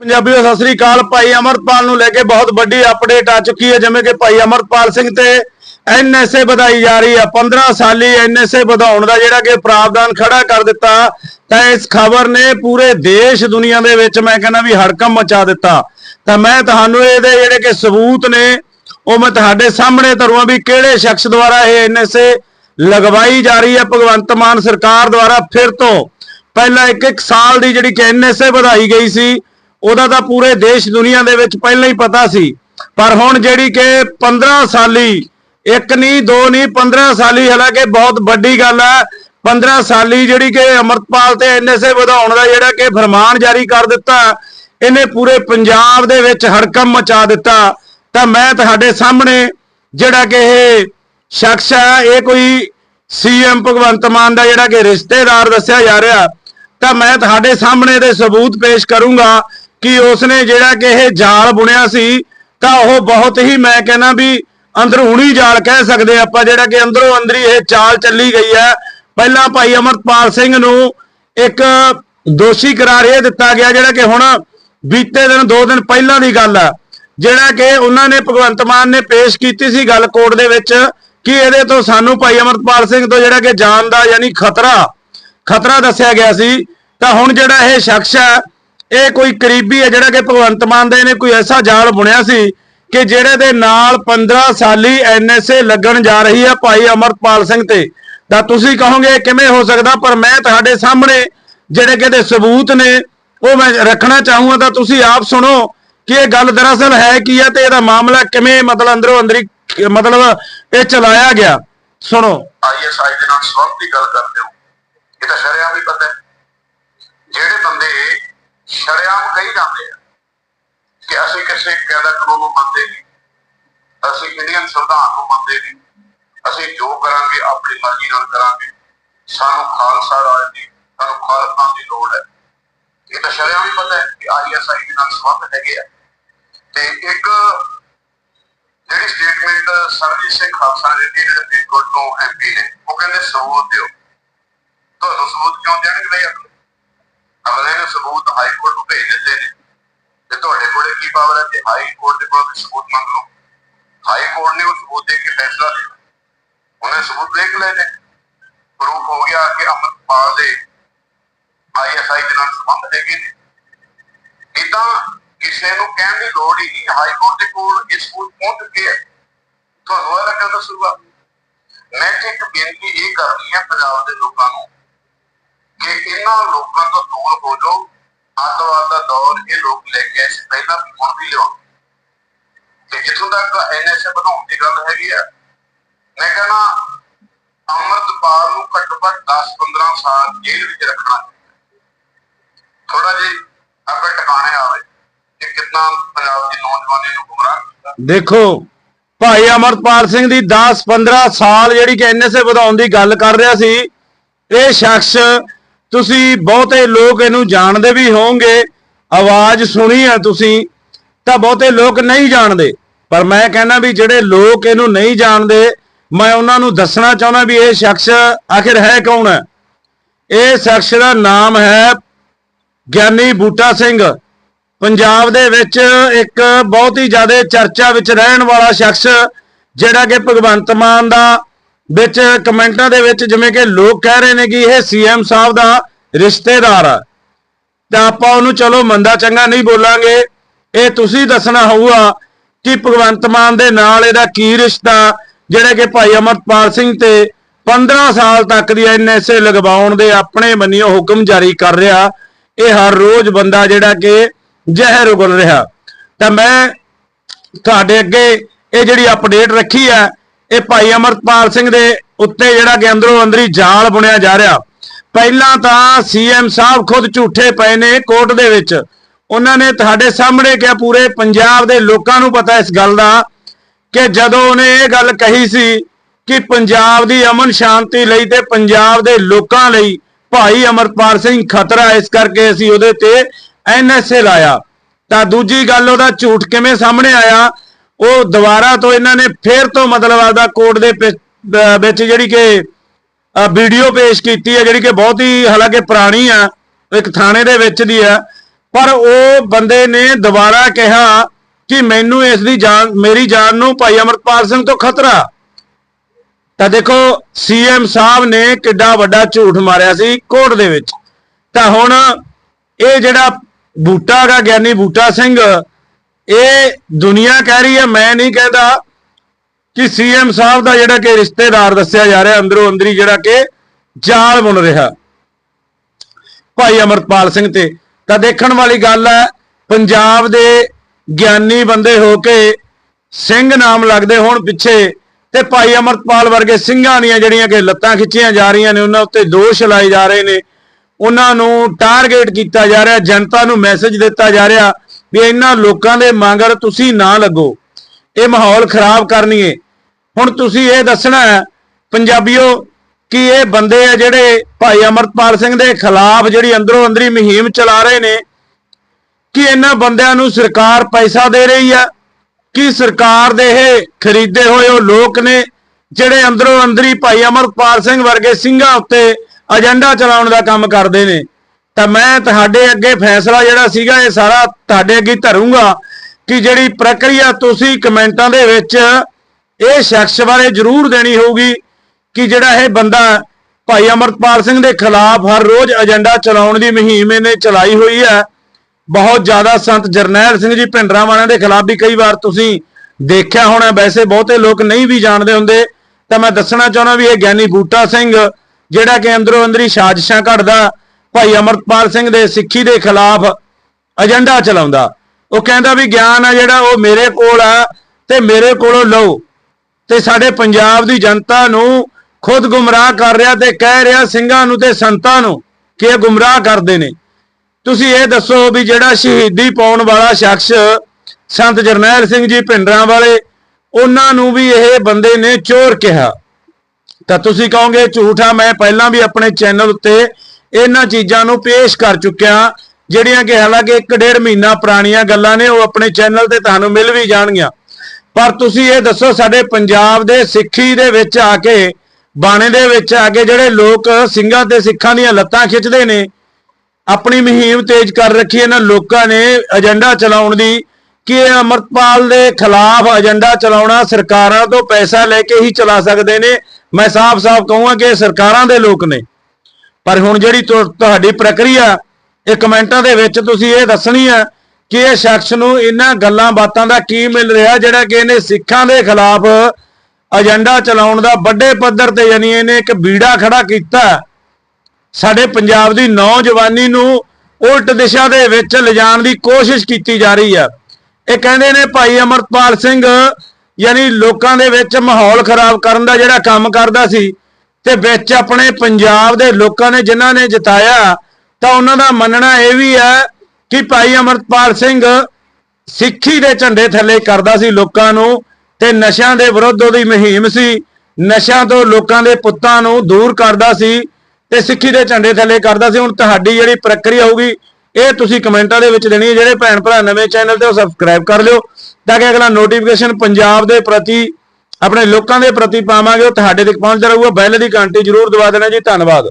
ਪੰਜਾਬੀਓ ਸਤਿ ਸ੍ਰੀ ਅਕਾਲ। ਭਾਈ ਅਮਰਪਾਲ ਨੂੰ ਲੈ ਕੇ ਬਹੁਤ ਵੱਡੀ ਅਪਡੇਟ ਆ ਚੁੱਕੀ ਹੈ, ਜਿਵੇਂ ਕਿ ਭਾਈ ਅਮਰਪਾਲ ਸਿੰਘ ਤੇ ਐਨਐਸਏ ਵਧਾਈ ਜਾ ਰਹੀ ਹੈ। 15 ਸਾਲੀ ਐਨਐਸਏ ਵਧਾਉਣ ਦਾ ਜਿਹੜਾ ਕਿ ਪ੍ਰਾਵਧਾਨ ਖੜਾ ਕਰ ਦਿੱਤਾ, ਤਾਂ ਇਸ ਖਬਰ ਨੇ ਪੂਰੇ ਦੇਸ਼ ਦੁਨੀਆ ਦੇ ਵਿੱਚ ਮੈਂ ਕਹਿੰਦਾ ਵੀ ਹੜਕੰਪ ਮਚਾ ਦਿੱਤਾ। ਤਾਂ ਮੈਂ ਤੁਹਾਨੂੰ ਇਹਦੇ ਜਿਹੜੇ ਕਿ ਸਬੂਤ ਨੇ, ਉਹ ਮੈਂ ਤੁਹਾਡੇ ਸਾਹਮਣੇ ਧਰੂਆਂ ਵੀ ਕਿਹੜੇ ਸ਼ਖਸ ਦੁਆਰਾ ਇਹ ਐਨਐਸਏ ਲਗਵਾਈ ਜਾ ਰਹੀ ਹੈ। ਭਗਵੰਤ ਮਾਨ ਸਰਕਾਰ ਦੁਆਰਾ ਫਿਰ ਤੋਂ ਪਹਿਲਾਂ ਇੱਕ ਇੱਕ ਸਾਲ ਦੀ ਜਿਹੜੀ ਕਿ ਐਨਐਸਏ ਵਧਾਈ ਗਈ ਸੀ ਉਹਦਾ ਤਾਂ ਪੂਰੇ ਦੇਸ਼ ਦੁਨੀਆ ਦੇ ਵਿੱਚ ਪਹਿਲਾਂ ਹੀ ਪਤਾ ਸੀ। ਪਰ ਹੁਣ ਜਿਹੜੀ ਕਿ 15 ਸਾਲੀ, ਇੱਕ ਨਹੀਂ ਦੋ ਨਹੀਂ 15 ਸਾਲੀ, ਹਾਲਾਂਕਿ ਬਹੁਤ ਵੱਡੀ ਗੱਲ ਹੈ 15 ਸਾਲੀ ਜਿਹੜੀ ਕਿ ਅਮਰਤਪਾਲ ਤੇ ਐਨਐਸਏ ਵਧਾਉਣ ਦਾ ਜਿਹੜਾ ਕਿ ਫਰਮਾਨ ਜਾਰੀ ਕਰ ਦਿੱਤਾ, ਇਹਨੇ ਪੂਰੇ ਪੰਜਾਬ ਦੇ ਵਿੱਚ ਹੜਕਮ ਮਚਾ ਦਿੱਤਾ। ਤਾਂ ਮੈਂ ਤੁਹਾਡੇ ਸਾਹਮਣੇ ਜਿਹੜਾ ਕਿ ਇਹ ਸ਼ਖਸ ਹੈ, ਇਹ ਕੋਈ ਸੀਐਮ ਭਗਵੰਤ ਮਾਨ ਦਾ ਜਿਹੜਾ ਕਿ ਰਿਸ਼ਤੇਦਾਰ ਦੱਸਿਆ ਜਾ ਰਿਹਾ, ਤਾਂ ਮੈਂ ਤੁਹਾਡੇ ਸਾਹਮਣੇ ਦੇ ਸਬੂਤ ਪੇਸ਼ ਕਰੂੰਗਾ ਕਿ ਉਸਨੇ ਜਿਹੜਾ ਕਿ ਇਹ ਜਾਲ ਬੁਣਿਆ ਸੀ, ਤਾਂ ਉਹ ਬਹੁਤ ਹੀ ਮੈਂ ਕਹਿੰਦਾ ਵੀ ਅੰਦਰੂਨੀ ਜਾਲ ਕਹਿ ਸਕਦੇ ਆਪਾਂ, ਜਿਹੜਾ ਕਿ ਅੰਦਰੋਂ ਅੰਦਰੀ ਇਹ ਚਾਲ ਚੱਲੀ ਗਈ ਹੈ। ਪਹਿਲਾਂ ਭਾਈ ਅਮਰਪਾਲ ਸਿੰਘ ਨੂੰ ਇੱਕ ਦੋਸ਼ੀ ਕਰਾਰ ਇਹ ਦਿੱਤਾ ਗਿਆ, ਜਿਹੜਾ ਕਿ ਹੁਣ ਬੀਤੇ ਦਿਨ, ਦੋ ਦਿਨ ਪਹਿਲਾਂ ਦੀ ਗੱਲ ਹੈ। ਜਿਹੜਾ ਕਿ ਉਹਨਾਂ ਨੇ ਭਗਵੰਤ ਮਾਨ ਨੇ ਪੇਸ਼ ਕੀਤੀ ਸੀ ਗੱਲ ਕੋਰਟ ਦੇ ਵਿੱਚ ਕਿ ਇਹਦੇ ਤੋਂ ਸਾਨੂੰ ਭਾਈ ਅਮਰਪਾਲ ਸਿੰਘ ਤੋਂ ਜਿਹੜਾ ਕਿ ਜਾਨ ਦਾ ਯਾਨੀ ਖਤਰਾ ਖਤਰਾ ਦੱਸਿਆ ਗਿਆ ਸੀ। ਤਾਂ ਹੁਣ ਜਿਹੜਾ ਇਹ ਸ਼ਖਸ ਹੈ ਇਹ ਕੋਈ ਕਰੀਬੀ ਹੈ ਜਿਹੜਾ ਕਿ ਭਗਵੰਤ ਮਾਨ ਦੇ ਨੇ ਕੋਈ ਐਸਾ ਜਾਲ ਬੁਣਿਆ ਸੀ ਕਿ ਜਿਹੜੇ ਦੇ ਨਾਲ 15 ਸਾਲੀ ਐਨਐਸਏ ਲੱਗਣ ਜਾ ਰਹੀ ਹੈ ਭਾਈ ਅਮਰਪਾਲ ਸਿੰਘ ਤੇ। ਤਾਂ ਤੁਸੀਂ ਕਹੋਗੇ ਕਿਵੇਂ ਹੋ ਸਕਦਾ? ਪਰ ਮੈਂ ਤੁਹਾਡੇ ਸਾਹਮਣੇ ਜਿਹੜੇ ਕਿ ਸਬੂਤ ਨੇ, ਉਹ ਮੈਂ ਰੱਖਣਾ ਚਾਹੂੰਗਾ। ਤਾਂ ਤੁਸੀਂ ਆਪ ਸੁਣੋ ਕਿ ਇਹ ਗੱਲ ਦਰਅਸਲ ਹੈ ਕੀ ਹੈ ਤੇ ਇਹਦਾ ਮਾਮਲਾ ਕਿਵੇਂ ਮਤਲਬ ਅੰਦਰੋਂ ਅੰਦਰੀ ਮਤਲਬ ਇਹ ਚਲਾਇਆ ਗਿਆ। ਸੁਣੋ। ਆਈਐਸਆਈ ਦੇ ਨਾਲ ਸੰਬੰਧ ਦੀ ਗੱਲ ਕਰਦੇ ਹੋ। ਇਹ ਤਾਂ ਸ਼ਰਿਆਮ ਵੀ ਪਤਾ ਹੈ। ਜਿਹੜੇ ਬੰਦੇ ਸ਼ਰਿਆਮ ਕਹੀ ਜਾਂਦੇ ਆ ਕਿ ਅਸੀਂ ਕਿਸੇ ਕਾਇਦਾ ਕਾਨੂੰਨ ਨੂੰ ਮੰਨਦੇ ਨਹੀਂ। ਅਸੀਂ ਇੰਡੀਅਨ ਸੰਵਿਧਾਨ ਨੂੰ ਮੰਨਦੇ ਨਹੀਂ। ਅਸੀਂ ਜੋ ਕਰਾਂਗੇ, ਆਪਣੀ ਮਰਜ਼ੀ ਨਾਲ ਕਰਾਂਗੇ। ਸਾਨੂੰ ਖਾਲਸਾ ਰਾਜ ਦੀ, ਸਾਨੂੰ ਖਾਲਸਾ ਦੀ ਲੋੜ ਹੈ। ਇਹ ਤਾਂ ਸ਼ਰਿਆਮ ਵੀ ਪਤਾ ਹੈ ਕਿ ਆਈਐਸਆਈ ਦੇ ਨਾਲ ਸੰਬੰਧ ਹੈਗੇ ਆ। ਤੇ ਇੱਕ ਜਿਹੜੀ ਸਟੇਟਮੈਂਟ ਸਰਜੀਤ ਸਿੰਘ ਖਾਲਸਾ ਨੇ ਦਿੱਤੀ, ਜਿਹੜੇ ਫਰੀਦਕੋਟ ਤੋਂ ਐਮਪੀ ਨੇ, ਉਹ ਕਹਿੰਦੇ ਸਬੂਤ ਦਿਓ। ਤੁਹਾਨੂੰ ਸਬੂਤ ਕਿਉਂ ਦੇਣਗੇ ਬਈ ਅਗਲੇ ਨੇ ਸਬੂਤ ਹਾਈ ਕੋਰਟ ਨੂੰ ਭੇਜ ਦਿੱਤੇ ਨੇ। ਤੇ ਤੁਹਾਡੇ ਕੋਲੇ ਕੀ ਪਾਵਰ ਹੈ ਕਿ ਹਾਈ ਕੋਰਟ ਦੇ ਕੋਲ ਸਬੂਤ ਮੰਗ ਲਓ? ਹਾਈ ਕੋਰਟ ਨੇ ਉਹ ਸਬੂਤ ਦੇ ਕੇ ਫੈਸਲਾ ਲਿਆ। ਉਹਨੇ ਸਬੂਤ ਦੇਖ ਲਏ ਨੇ। ਪ੍ਰੂਫ ਹੋ ਗਿਆ ਕਿ ਅਮਰਪਾਲ ਦੇ ਆਈਐਸਆਈ ਦੇ ਨਾਲ ਸੰਬੰਧ ਹੈਗੇ ਨੇ। ਇਦਾਂ ਕਿਸੇ ਨੂੰ ਕਹਿਣ ਦੀ ਲੋੜ ਹੀ ਨਹੀਂ, ਹਾਈ ਕੋਰਟ ਦੇ ਕੋਲ ਇਹ ਸਬੂਤ ਪਹੁੰਚ ਚੁੱਕੇ ਹੈ ਤੁਹਾਨੂੰ ਇਹ ਲੱਗਦਾ ਦੱਸੂਗਾ ਮੈਂ ਇੱਕ ਬੇਨਤੀ ਇਹ ਕਰਨੀ ਹੈ ਪੰਜਾਬ ਦੇ ਲੋਕਾਂ ਨੂੰ ਕਿ ਇਹਨਾਂ ਲੋਕਾਂ ਤੋਂ ਦੂਰ ਹੋ ਜਾਓ ਅੱਤਵਾਦ ਦਾ ਦੌਰ ਇਹ ਲੋਕ ਲੈ ਕੇ ਆਏ ਸੀ, ਪਹਿਲਾਂ ਵੀ ਹੁਣ ਵੀ ਲਿਆਉਣ ਤੇ ਜਿੱਥੋਂ ਤੱਕ ਐਨਐਸਏ ਵਧਾਉਣ ਦੀ ਗੱਲ ਹੈਗੀ ਆ। ਮੈਂ ਕਹਿੰਦਾ, ਅਮਰਤਪਾਲ ਨੂੰ ਘੱਟੋ ਘੱਟ 10-15 ਸਾਲ ਜੇਲ੍ਹ ਵਿੱਚ ਰੱਖਣਾ ਥੋੜਾ ਜਿਹਾ ਅਕਲ ਟਿਕਾਣੇ ਆਵੇ ਕਿ ਕਿੰਨਾ ਪੰਜਾਬ ਦੀ ਨੌਜਵਾਨੀ ਨੂੰ ਗੁੰਮਰਾਹ ਕੀਤਾ। ਦੇਖੋ, ਭਾਈ ਅਮਰਪਾਲ ਸਿੰਘ ਦੀ 10-15 ਸਾਲ ਜਿਹੜੀ ਕਿ ਐਨਐਸਏ ਵਧਾਉਣ ਦੀ ਗੱਲ ਕਰ ਰਿਹਾ ਸੀ, ਇਹ ਸ਼ਖਸ ਤੁਸੀਂ ਬਹੁਤੇ ਲੋਕ ਇਹਨੂੰ ਜਾਣਦੇ ਵੀ ਹੋਵੋਗੇ। ਆਵਾਜ਼ ਸੁਣੀ ਹੈ ਤੁਸੀਂ, ਤਾਂ ਬਹੁਤੇ ਲੋਕ ਨਹੀਂ ਜਾਣਦੇ। ਪਰ ਮੈਂ ਕਹਿੰਦਾ ਵੀ ਜਿਹੜੇ ਲੋਕ ਇਹਨੂੰ ਨਹੀਂ ਜਾਣਦੇ, ਮੈਂ ਉਹਨਾਂ ਨੂੰ ਦੱਸਣਾ ਚਾਹੁੰਦਾ ਵੀ ਇਹ ਸ਼ਖਸ ਆਖਿਰ ਹੈ ਕੌਣ ਹੈ? ਇਹ ਸ਼ਖਸ ਦਾ ਨਾਮ ਹੈ ਗਿਆਨੀ ਬੂਟਾ ਸਿੰਘ। ਪੰਜਾਬ ਦੇ ਵਿੱਚ ਇੱਕ ਬਹੁਤ ਹੀ ਜ਼ਿਆਦਾ ਚਰਚਾ ਵਿੱਚ ਰਹਿਣ ਵਾਲਾ ਸ਼ਖਸ, ਜਿਹੜਾ ਕਿ ਭਗਵੰਤ ਮਾਨ ਦਾ ਵਿੱਚ ਕਮੈਂਟਾਂ ਦੇ ਵਿੱਚ ਜਿਵੇਂ ਕਿ ਲੋਕ ਕਹਿ ਰਹੇ ਨੇ ਕਿ ਇਹ ਸੀਐਮ ਸਾਹਿਬ ਦਾ ਰਿਸ਼ਤੇਦਾਰ ਆ। ਤਾਂ ਆਪਾਂ ਉਹਨੂੰ ਚਲੋ ਮੰਦਾ ਚੰਗਾ ਨਹੀਂ ਬੋਲਾਂਗੇ। ਇਹ ਤੁਸੀਂ ਦੱਸਣਾ ਹੋਊਗਾ ਕਿ ਭਗਵੰਤ ਮਾਨ ਦੇ ਨਾਲ ਇਹਦਾ ਕੀ ਰਿਸ਼ਤਾ, ਜਿਹੜੇ ਕਿ ਭਾਈ ਅਮਰਪਾਲ ਸਿੰਘ ਤੇ 15 ਸਾਲ ਤੱਕ ਦੀ ਐਨਐਸਏ ਲਗਵਾਉਣ ਦੇ ਆਪਣੇ ਬੰਨਿਓ ਹੁਕਮ ਜਾਰੀ ਕਰ ਰਿਹਾ। ਇਹ ਹਰ ਰੋਜ਼ ਬੰਦਾ ਜਿਹੜਾ ਕਿ ਜ਼ਹਿਰ ਉਗਲ ਰਿਹਾ। ਤਾਂ ਮੈਂ ਤੁਹਾਡੇ ਅੱਗੇ ਇਹ ਜਿਹੜੀ ਅਪਡੇਟ ਰੱਖੀ ਹੈ ਇਹ ਭਾਈ ਅਮਰਪਾਲ ਸਿੰਘ ਦੇ ਉੱਤੇ ਜਿਹੜਾ ਕਿ ਅੰਦਰੋਂ ਅੰਦਰੀ ਜਾਲ ਬੁਣਿਆ ਜਾ ਰਿਹਾ। ਪਹਿਲਾਂ ਤਾਂ ਸੀਐਮ ਸਾਹਿਬ ਖੁਦ ਝੂਠੇ ਪਏ ਨੇ ਕੋਰਟ ਦੇ ਵਿੱਚ। ਉਹਨਾਂ ਨੇ ਤੁਹਾਡੇ ਸਾਹਮਣੇ ਕਿਹਾ ਪੂਰੇ ਪੰਜਾਬ ਦੇ ਲੋਕਾਂ ਨੂੰ ਪਤਾ ਇਸ ਗੱਲ ਦਾ ਕਿ ਜਦੋਂ ਉਹਨੇ ਇਹ ਗੱਲ ਕਹੀ ਸੀ ਕਿ ਪੰਜਾਬ ਦੀ ਅਮਨ ਸ਼ਾਂਤੀ ਲਈ ਤੇ ਪੰਜਾਬ ਦੇ ਲੋਕਾਂ ਲਈ ਭਾਈ ਅਮਰਪਾਲ ਸਿੰਘ ਖਤਰਾ ਇਸ ਕਰਕੇ ਅਸੀਂ ਉਹਦੇ ਤੇ ਐਨਐਸਏ ਲਾਇਆ। ਤਾਂ ਦੂਜੀ ਗੱਲ ਉਹਦਾ ਝੂਠ ਕਿਵੇਂ ਸਾਹਮਣੇ ਆਇਆ? ਉਹ ਦੁਬਾਰਾ ਤੋਂ ਇਹਨਾਂ ਨੇ ਫੇਰ ਤੋਂ ਮਤਲਬ ਆਦਾ ਕੋਰਟ ਦੇ ਵਿੱਚ ਜਿਹੜੀ ਕਿ ਵੀਡੀਓ ਪੇਸ਼ ਕੀਤੀ ਹੈ, ਜਿਹੜੀ ਕਿ ਬਹੁਤ ਹੀ ਹਾਲਾਂਕਿ ਪੁਰਾਣੀ ਆ, ਇੱਕ ਥਾਣੇ ਦੇ ਵਿੱਚ ਦੀ ਆ। ਪਰ ਉਹ ਬੰਦੇ ਨੇ ਦੁਬਾਰਾ ਕਿਹਾ ਕਿ ਮੈਨੂੰ ਇਸ ਦੀ ਜਾਨ, ਮੇਰੀ ਜਾਨ ਨੂੰ ਭਾਈ ਅਮਰਪਾਲ ਸਿੰਘ ਤੋਂ ਖਤਰਾ। ਤਾਂ ਦੇਖੋ ਸੀਐਮ ਸਾਹਿਬ ਨੇ ਕਿੱਡਾ ਵੱਡਾ ਝੂਠ ਮਾਰਿਆ ਸੀ ਕੋਰਟ ਦੇ ਵਿੱਚ। ਤਾਂ ਹੁਣ ਇਹ ਜਿਹੜਾ ਬੂਟਾ ਦਾ ਗਿਆਨੀ ਬੂਟਾ ਸਿੰਘ ਇਹ ਦੁਨੀਆ ਕਹਿ ਰਹੀ ਹੈ, ਮੈਂ ਨਹੀਂ ਕਹਿੰਦਾ ਕਿ ਸੀਐਮ ਸਾਹਿਬ ਦਾ ਜਿਹੜਾ ਕਿ ਰਿਸ਼ਤੇਦਾਰ ਦੱਸਿਆ ਜਾ ਰਿਹਾ ਅੰਦਰੋਂ ਅੰਦਰੀ ਜਿਹੜਾ ਕਿ ਜਾਲ ਬੁਣ ਰਿਹਾ। ਭਾਈ ਅਮਰਪਾਲ ਸਿੰਘ ਤੇ ਤਾਂ ਦੇਖਣ ਵਾਲੀ ਗੱਲ ਹੈ, ਪੰਜਾਬ ਦੇ ਗਿਆਨੀ ਬੰਦੇ ਹੋ ਕੇ ਸਿੰਘ ਨਾਮ ਲੱਗਦੇ ਹੋਣ ਪਿੱਛੇ ਤੇ ਭਾਈ ਅਮਰਪਾਲ ਵਰਗੇ ਸਿੰਘਾਂ ਦੀਆਂ ਜਿਹੜੀਆਂ ਕਿ ਲੱਤਾਂ ਖਿੱਚੀਆਂ ਜਾ ਰਹੀਆਂ ਨੇ, ਉਹਨਾਂ ਉੱਤੇ ਦੋਸ਼ ਲਾਏ ਜਾ ਰਹੇ ਨੇ। ਉਹਨਾਂ ਨੂੰ ਟਾਰਗੇਟ ਕੀਤਾ ਜਾ ਰਿਹਾ, ਜਨਤਾ ਨੂੰ ਮੈਸੇਜ ਦਿੱਤਾ ਜਾ ਰਿਹਾ ਵੀ ਇਹਨਾਂ ਲੋਕਾਂ ਦੇ ਮੰਗਰ ਤੁਸੀਂ ਨਾ ਲੱਗੋ। ਇਹ ਮਾਹੌਲ ਖਰਾਬ ਕਰਨੀਏ। ਹੁਣ ਤੁਸੀਂ ਇਹ ਦੱਸਣਾ ਹੈ, ਪੰਜਾਬੀਓ, ਕਿ ਇਹ ਬੰਦੇ ਆ ਜਿਹੜੇ ਭਾਈ ਅਮਰਪਾਲ ਸਿੰਘ ਦੇ ਖਿਲਾਫ ਜਿਹੜੀ ਅੰਦਰੋਂ ਅੰਦਰੀ ਮੁਹਿੰਮ ਚਲਾ ਰਹੇ ਨੇ, ਕਿ ਇਹਨਾਂ ਬੰਦਿਆਂ ਨੂੰ ਸਰਕਾਰ ਪੈਸਾ ਦੇ ਰਹੀ ਆ, ਕਿ ਸਰਕਾਰ ਦੇ ਇਹ ਖਰੀਦੇ ਹੋਏ ਉਹ ਲੋਕ ਨੇ, ਜਿਹੜੇ ਅੰਦਰੋਂ ਅੰਦਰੀ ਭਾਈ ਅਮਰਪਾਲ ਸਿੰਘ ਵਰਗੇ ਸਿੰਘਾਂ ਉੱਤੇ ਏਜੰਡਾ ਚਲਾਉਣ ਦਾ ਕੰਮ ਕਰਦੇ ਨੇ। ਤਾਂ ਮੈਂ ਤੁਹਾਡੇ ਅੱਗੇ ਫੈਸਲਾ ਜਿਹੜਾ ਸੀਗਾ ਇਹ ਸਾਰਾ ਤੁਹਾਡੇ ਅੱਗੇ ਧਰੂੰਗਾ ਕਿ ਜਿਹੜੀ ਪ੍ਰਕਿਰਿਆ ਤੁਸੀਂ ਕਮੈਂਟਾਂ ਦੇ ਵਿੱਚ ਇਹ ਸ਼ਖਸ ਬਾਰੇ ਜ਼ਰੂਰ ਦੇਣੀ ਹੋਊਗੀ ਕਿ ਜਿਹੜਾ ਇਹ ਬੰਦਾ ਭਾਈ ਅਮਰਪਾਲ ਸਿੰਘ ਦੇ ਖਿਲਾਫ ਹਰ ਰੋਜ਼ ਏਜੰਡਾ ਚਲਾਉਣ ਦੀ ਮੁਹਿੰਮ ਇਹਨੇ ਚਲਾਈ ਹੋਈ ਹੈ। ਬਹੁਤ ਜ਼ਿਆਦਾ ਸੰਤ ਜਰਨੈਲ ਸਿੰਘ ਜੀ ਭਿੰਡਰਾਂ ਵਾਲਿਆਂ ਦੇ ਖਿਲਾਫ ਵੀ ਕਈ ਵਾਰ ਤੁਸੀਂ ਦੇਖਿਆ ਹੋਣਾ, ਵੈਸੇ ਬਹੁਤੇ ਲੋਕ ਨਹੀਂ ਵੀ ਜਾਣਦੇ ਹੁੰਦੇ। ਤਾਂ ਮੈਂ ਦੱਸਣਾ ਚਾਹੁੰਦਾ ਵੀ ਇਹ ਗਿਆਨੀ ਬੂਟਾ ਸਿੰਘ, ਜਿਹੜਾ ਕਿ ਅੰਦਰੋਂ ਅੰਦਰੀ ਸਾਜ਼ਿਸ਼ਾਂ ਘੜਦਾ ਭਾਈ ਅਮਰਪਾਲ ਸਿੰਘ ਦੇ ਸਿੱਖੀ ਦੇ ਖਿਲਾਫ ਏਜੰਡਾ ਚਲਾਉਂਦਾ। ਉਹ ਕਹਿੰਦਾ ਵੀ ਗਿਆਨ ਆ ਜਿਹੜਾ ਉਹ ਮੇਰੇ ਕੋਲ ਆ ਤੇ ਮੇਰੇ ਕੋਲੋਂ ਲਓ। ਤੇ ਸਾਡੇ ਪੰਜਾਬ ਦੀ ਜਨਤਾ ਨੂੰ ਖੁਦ ਗੁੰਮਰਾਹ ਕਰ ਰਿਹਾ ਤੇ ਕਹਿ ਰਿਹਾ ਸਿੰਘਾਂ ਨੂੰ ਤੇ ਸੰਤਾਂ ਨੂੰ ਕਿ ਇਹ ਗੁੰਮਰਾਹ ਕਰਦੇ ਨੇ। ਤੁਸੀਂ ਇਹ ਦੱਸੋ ਵੀ ਜਿਹੜਾ ਸ਼ਹੀਦੀ ਪਾਉਣ ਵਾਲਾ ਸ਼ਖਸ ਸੰਤ ਜਰਨੈਲ ਸਿੰਘ ਜੀ ਭਿੰਡਰਾਂ ਵਾਲੇ, ਉਹਨਾਂ ਨੂੰ ਵੀ ਇਹ ਬੰਦੇ ਨੇ ਚੋਰ ਕਿਹਾ। ਤਾਂ ਤੁਸੀਂ ਕਹੋਗੇ ਝੂਠ ਆ ਮੈਂ ਪਹਿਲਾਂ ਵੀ ਆਪਣੇ ਚੈਨਲ ਉੱਤੇ ਇਹਨਾਂ ਚੀਜ਼ਾਂ ਨੂੰ ਪੇਸ਼ ਕਰ ਚੁੱਕਿਆ। ਜਿਹੜੀਆਂ ਕਿ ਹਾਲਾਂਕਿ ਇੱਕ ਡੇਢ ਮਹੀਨਾ ਪੁਰਾਣੀਆਂ ਗੱਲਾਂ ਨੇ, ਉਹ ਆਪਣੇ ਚੈਨਲ ਤੇ ਤੁਹਾਨੂੰ ਮਿਲ ਵੀ ਜਾਣਗੀਆਂ। ਪਰ ਤੁਸੀਂ ਇਹ ਦੱਸੋ, ਸਾਡੇ ਪੰਜਾਬ ਦੇ ਸਿੱਖੀ ਦੇ ਵਿੱਚ ਆ ਕੇ, ਬਾਣੇ ਦੇ ਵਿੱਚ ਆ ਕੇ ਜਿਹੜੇ ਲੋਕ ਸਿੰਘਾਂ ਤੇ ਸਿੱਖਾਂ ਦੀਆਂ ਲੱਤਾਂ ਖਿੱਚਦੇ ਨੇ, ਆਪਣੀ ਮੁਹਿੰਮ ਤੇਜ਼ ਕਰ ਰੱਖੀ ਇਹਨਾਂ ਲੋਕਾਂ ਨੇ ਏਜੰਡਾ ਚਲਾਉਣ ਦੀ, ਕਿ ਇਹ ਅਮਰਪਾਲ ਦੇ ਖਿਲਾਫ ਏਜੰਡਾ ਚਲਾਉਣਾ ਸਰਕਾਰਾਂ ਤੋਂ ਪੈਸਾ ਲੈ ਕੇ ਹੀ ਚਲਾ ਸਕਦੇ ਨੇ। ਮੈਂ ਸਾਫ਼-ਸਾਫ਼ ਕਹੂੰਗਾ ਕਿ ਇਹ ਸਰਕਾਰਾਂ ਦੇ ਲੋਕ ਨੇ। ਪਰ ਹੁਣ ਜਿਹੜੀ ਤੁਹਾਡੀ ਪ੍ਰਕਿਰਿਆ, ਇਹ ਕਮੈਂਟਾਂ ਦੇ ਵਿੱਚ ਤੁਸੀਂ ਇਹ ਦੱਸਣੀ ਹੈ ਕਿ ਇਹ ਸ਼ਖਸ ਨੂੰ ਇਹਨਾਂ ਗੱਲਾਂ ਬਾਤਾਂ ਦਾ ਕੀ ਮਿਲ ਰਿਹਾ, ਜਿਹੜਾ ਕਿ ਇਹਨੇ ਸਿੱਖਾਂ ਦੇ ਖਿਲਾਫ ਏਜੰਡਾ ਚਲਾਉਣ ਦਾ ਵੱਡੇ ਪੱਧਰ ਤੇ ਯਾਨੀ ਇਹਨੇ ਇੱਕ ਬੀੜਾ ਖੜਾ ਕੀਤਾ। ਸਾਡੇ ਪੰਜਾਬ ਦੀ ਨੌਜਵਾਨੀ ਨੂੰ ਉਲਟ ਦਿਸ਼ਾ ਦੇ ਵਿੱਚ ਲਿਜਾਣ ਦੀ ਕੋਸ਼ਿਸ਼ ਕੀਤੀ ਜਾ ਰਹੀ ਹੈ ਇਹ ਕਹਿੰਦੇ ਨੇ ਭਾਈ ਅਮਰਪਾਲ ਸਿੰਘ ਯਾਨੀ ਲੋਕਾਂ ਦੇ ਵਿੱਚ ਮਾਹੌਲ ਖਰਾਬ ਕਰਨ ਦਾ ਜਿਹੜਾ ਕੰਮ ਕਰਦਾ ਸੀ ਤੇ ਵਿੱਚ ਆਪਣੇ ਪੰਜਾਬ ਦੇ ਲੋਕਾਂ ਨੇ ਜਿਨ੍ਹਾਂ ਨੇ ਜਿਤਾਇਆ, ਤਾਂ ਉਹਨਾਂ ਦਾ ਮੰਨਣਾ ਇਹ ਵੀ ਹੈ ਕਿ ਭਾਈ ਅਮਰਪਾਲ ਸਿੰਘ ਸਿੱਖੀ ਦੇ ਝੰਡੇ ਥੱਲੇ ਕਰਦਾ ਸੀ ਲੋਕਾਂ ਨੂੰ ਤੇ ਨਸ਼ਿਆਂ ਦੇ ਵਿਰੁੱਧ ਉਹਦੀ ਮੁਹਿੰਮ ਸੀ, ਨਸ਼ਿਆਂ ਤੋਂ ਲੋਕਾਂ ਦੇ ਪੁੱਤਾਂ ਨੂੰ ਦੂਰ ਕਰਦਾ ਸੀ ਤੇ ਸਿੱਖੀ ਦੇ ਝੰਡੇ ਥੱਲੇ ਕਰਦਾ ਸੀ। ਹੁਣ ਤੁਹਾਡੀ ਜਿਹੜੀ ਪ੍ਰਕਿਰਿਆ ਹੋਊਗੀ, ਇਹ ਤੁਸੀਂ ਕਮੈਂਟਾਂ ਦੇ ਵਿੱਚ ਦੇਣੀ ਹੈ। ਜਿਹੜੇ ਭੈਣ ਭਰਾ ਨਵੇਂ ਚੈਨਲ ਤੇ ਉਹ ਸਬਸਕ੍ਰਾਈਬ ਕਰ ਲਿਓ, ਤਾਂ ਕਿ ਅਗਲਾ ਨੋਟੀਫਿਕੇਸ਼ਨ ਪੰਜਾਬ ਦੇ ਪ੍ਰਤੀ ਆਪਣੇ ਲੋਕਾਂ ਦੇ ਪ੍ਰਤੀ ਪਾਵਾਂਗੇ, ਉਹ ਤੁਹਾਡੇ ਤੱਕ ਪਹੁੰਚਦਾ ਰਹੂਗਾ। ਬੈਲ ਦੀ ਘੰਟੀ ਜ਼ਰੂਰ ਦਬਾ ਦੇਣਾ ਜੀ, ਧੰਨਵਾਦ।